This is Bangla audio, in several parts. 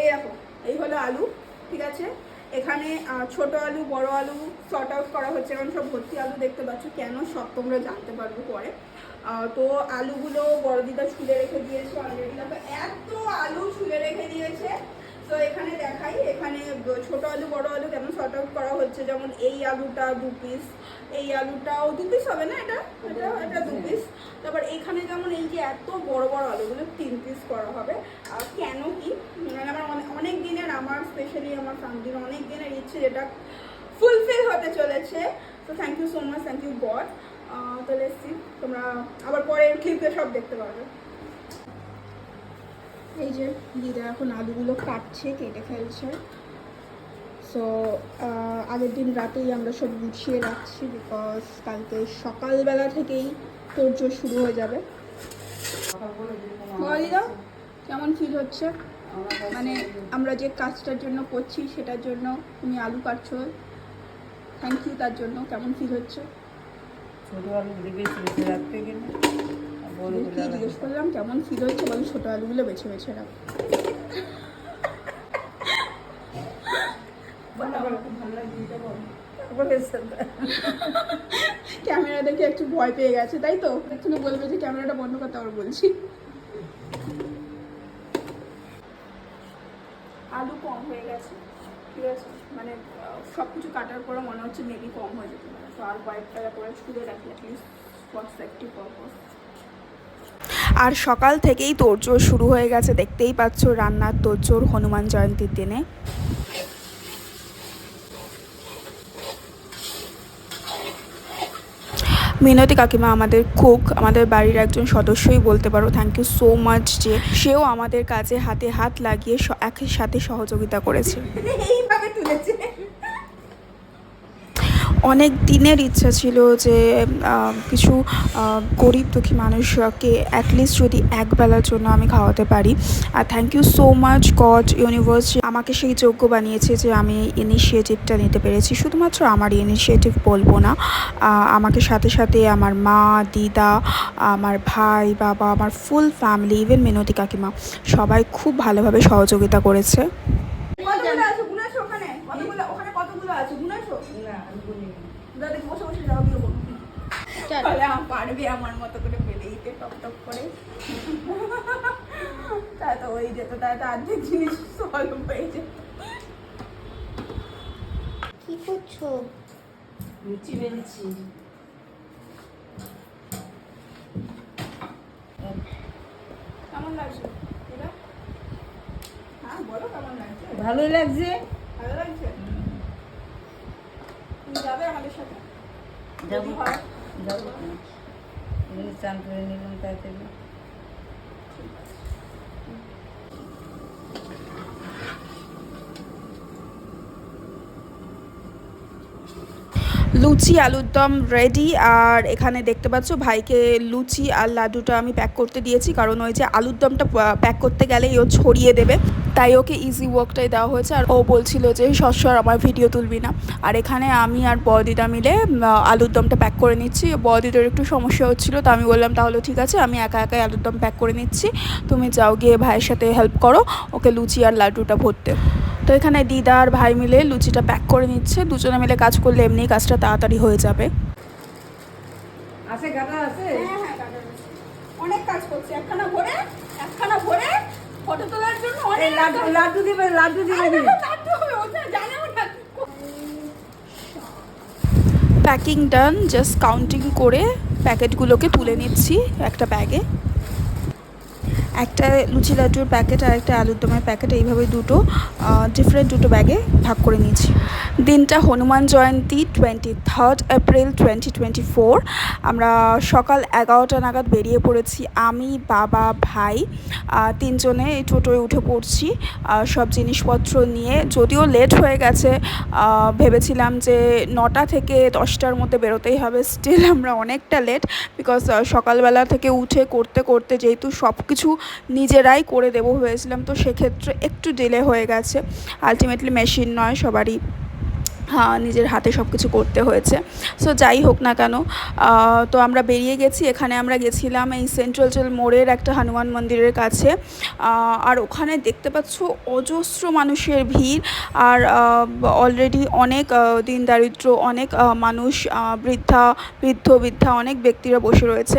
এই দেখো, এই হলো আলু, ঠিক আছে? এখানে ছোট আলু, বড় আলু শর্ট আউট করা হচ্ছে। কারণ সব ভর্তি আলু দেখতে পাচ্ছ। কেন সব তোমরা জানতে পারব পরে। তো আলুগুলো বড় দিদা ছুলে রেখে দিয়েছে অলরেডি দেখো, এত আলু ছুলে রেখে দিয়েছে। তো এখানে দেখাই, এখানে ছোট আলু, বড় আলু কেমন শর্ট আউট করা হচ্ছে, যেমন এই আলুটা দু পিস এই আলুটাও দু পিস হবে না এটা? এটা এটা দু পিস তারপর এখানে যেমন এই যে এত বড় বড় আলুগুলো তিন পিস করা হবে। আর কেন কি? মানে আমার অনেক দিনের আমার স্পেশালি আমার ফ্যামিলির অনেক দিনের ইচ্ছে যেটা ফুলফিল হতে চলেছে। তো thank you so much thank you God তো লেটস তোমরা আবার পরের ক্লিপে সব দেখতে পারবে। এই যে দিদা এখন আলুগুলো কাটছে, কেটে ফেলছে। সো আগের দিন রাতেই আমরা সব গুছিয়ে রাখছি বিকজ কালকে সকালবেলা থেকেই তোড়জোড় শুরু হয়ে যাবে। বল দিদা, কেমন ফিল হচ্ছে? মানে আমরা যে কাজটার জন্য করছি, সেটার জন্য তুমি আলু কাটছো। থ্যাংক ইউ তার জন্য কেমন ফিল হচ্ছে? ছোট বেশি রাখতে গেলে। বড়গুলো জিজ্ঞেস করলাম কেমন ফিল হচ্ছে বলো ছোটো আলুগুলো বেছে বেছে রাখ। ক্যামেরা দেখে একটু ভয় পেয়ে গেছে তাই তো? এক্ষুনি বলবে যে ক্যামেরাটা বন্ধ করতে আবার বলছি। আলু কম হয়ে গেছে ঠিক আছে? মানে সব কিছু কাটার পরে মনে হচ্ছে মেবি কম হয়ে যেতে পারে। তো আর কয়েকটা করে ছুঁড়ে রাখি at least for safety purpose আর সকাল থেকেই তোড়জোড় শুরু হয়ে গেছে। দেখতেই পাচ্ছ রান্নার তোড়জোড় হনুমান জয়ন্তীর দিনে। মিনতি কাকিমা, আমাদের কুক আমাদের বাড়ির একজন সদস্যই বলতে পারো থ্যাংক ইউ সো মাচ যে সেও আমাদের কাজে হাতে হাত লাগিয়ে একই সাথে সহযোগিতা করেছে। এইভাবে তুলেছে। অনেক দিনের ইচ্ছা ছিল যে কিছু গরিব দুঃখী মানুষকে অ্যাটলিস্ট যদি একবেলার জন্য আমি খাওয়াতে পারি। আর thank you so much God universe আমাকে সেই যোগ্য বানিয়েছে যে আমি ইনিশিয়েটিভটা নিতে পেরেছি। শুধুমাত্র আমার ইনিশিয়েটিভ বলব না আমাকে সাথে সাথে আমার মা, দিদা, আমার ভাই, বাবা, আমার ফুল ফ্যামিলি ইভেন মিনতি কাকিমা সবাই খুব ভালোভাবে সহযোগিতা করেছে কতগুলো আছে গুনাছো ওখানে কতগুলো ওখানে কতগুলো আছে গুনাছো না আমি বলি দাদা বসে বসে যাও তাহলে আমার পারবে আমার মতো করে বেলে দিতে টপ টপ করে। তা তো ওই যেত তা তো অর্ধেক জিনিস সলভ হয়ে যেত কি করছ? লুচি বেলছি। কেমন লাগছে? হ্যাঁ বলো কেমন লাগছে। ভালোই লাগছে ভালো লাগছে তুমি যাবে আমাদের সাথে যাব যদি হয় যাব এখানে চান করে নিলাম তাড়াতাড়ি লুচি আলুর দম রেডি আর এখানে দেখতে পাচ্ছ ভাইকে লুচি আর লাড্ডুটা আমি প্যাক করতে দিয়েছি, কারণ ওই যে আলুর দমটা প্যাক করতে গেলেই ও ছড়িয়ে দেবে। তাই ওকে ইজি ওয়ার্কটাই দেওয়া হয়েছে, আর ও বলছিল যে সস্বর আমার ভিডিও তুলবি না। আর এখানে আমি আর বদিদা মিলে আলুর দমটা প্যাক করে নিচ্ছি। বদিদার একটু সমস্যা হচ্ছিল, তো আমি বললাম, তাহলে ঠিক আছে, আমি একা একাই আলুর দম প্যাক করে নিচ্ছি। তুমি যাও গিয়ে ভাইয়ের সাথে হেল্প করো, ওকে লুচি আর লাড্ডুটা ভরতে। তো এখানে দিদা আর ভাই মিলে লুচিটা প্যাক করে নিচ্ছে। দুজনে মিলে কাজ করলে এমনি কাজটা তাড়াতাড়ি হয়ে যাবে। আছে গাটা আছে? হ্যাঁ হ্যাঁ অনেক কাজ করছে। একখানা ভরে একখানা ভরে ফটো তোলার জন্য অনেক লাড্ডু লাড্ডু দিবে লাড্ডু দিবে আরে লাড্ডু হবে, ওটা জানেও না। প্যাকিং ডান জাস্ট কাউন্টিং করে প্যাকেটগুলোকে তুলে নিচ্ছি একটা ব্যাগে একটা লুচি লাড্ডুর প্যাকেট আর একটা আলুর দমের প্যাকেট, এইভাবে দুটো ডিফারেন্ট দুটো ব্যাগে ভাগ করে নিয়েছি। দিনটা Hanuman Jayanti twenty third April twenty twenty four আমরা সকাল এগারোটা নাগাদ বেরিয়ে পড়েছি। আমি, বাবা, ভাই তিনজনে এই টোটোয় উঠে পড়ছি। সব জিনিসপত্র নিয়ে। যদিও লেট হয়ে গেছে ভেবেছিলাম যে নটা থেকে দশটার মধ্যে বেরোতেই হবে। স্টিল আমরা অনেকটা লেট বিকজ সকালবেলা থেকে উঠে করতে করতে যেহেতু সব কিছু নিজেরাই করে দেবো ভেবেছিলাম তো সেক্ষেত্রে একটু ডিলে হয়ে গেছে। আলটিমেটলি মেশিন নয় সবারই নিজের হাতে সব কিছু করতে হয়েছে। সো যাই হোক না কেন তো আমরা বেরিয়ে গেছি। এখানে আমরা গেছিলাম এই সেন্ট্রাল জেল মোড়ের একটা হনুমান মন্দিরের কাছে। আর ওখানে দেখতে পাচ্ছ অজস্র মানুষের ভিড়। আর অলরেডি অনেক দিন দারিদ্র, অনেক মানুষ বৃদ্ধা, বৃদ্ধ, বৃদ্ধা, অনেক ব্যক্তিরা বসে রয়েছে।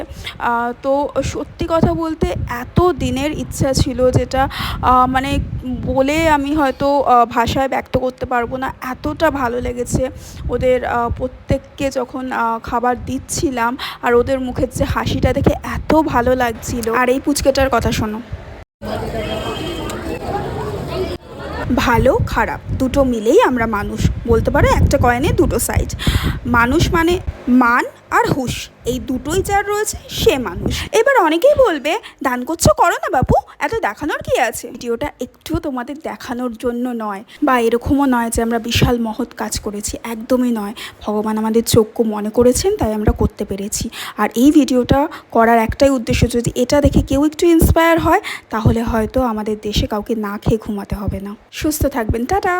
তো সত্যি কথা বলতে এত দিনের ইচ্ছা ছিল যেটা মানে বলে আমি হয়তো ভাষায় ব্যক্ত করতে পারব না। এতটা ভালো লেগেছে। ওদের প্রত্যেককে যখন খাবার দিচ্ছিলাম আর ওদের মুখের যে হাসিটা দেখে এত ভালো লাগছিল। আর এই পুচকেটার কথা শোনো। ভালো, খারাপ, দুটো মিলেই আমরা মানুষ। বলতে পারো একটা কয়েনে দুটো সাইজ মানুষ মানে মান আর হুশ, এই দুটোই যার রয়েছে, সে মানুষ। এবার অনেকেই বলবে, দান করছ করো না বাপু, এত দেখানোর কি আছে? ভিডিওটা একটুও তোমাদের দেখানোর জন্য নয়, বা এরকমও নয় যে আমরা বিশাল মহৎ কাজ করেছি, একদমই নয়। ভগবান আমাদের যোগ্য মনে করেছেন, তাই আমরা করতে পেরেছি। আর এই ভিডিওটা করার একটাই উদ্দেশ্য, যদি এটা দেখে কেউ একটু ইন্সপায়ার হয়, তাহলে হয়তো আমাদের দেশে কাউকে না খেয়ে ঘুমাতে হবে না। সুস্থ থাকবেন, টাটা!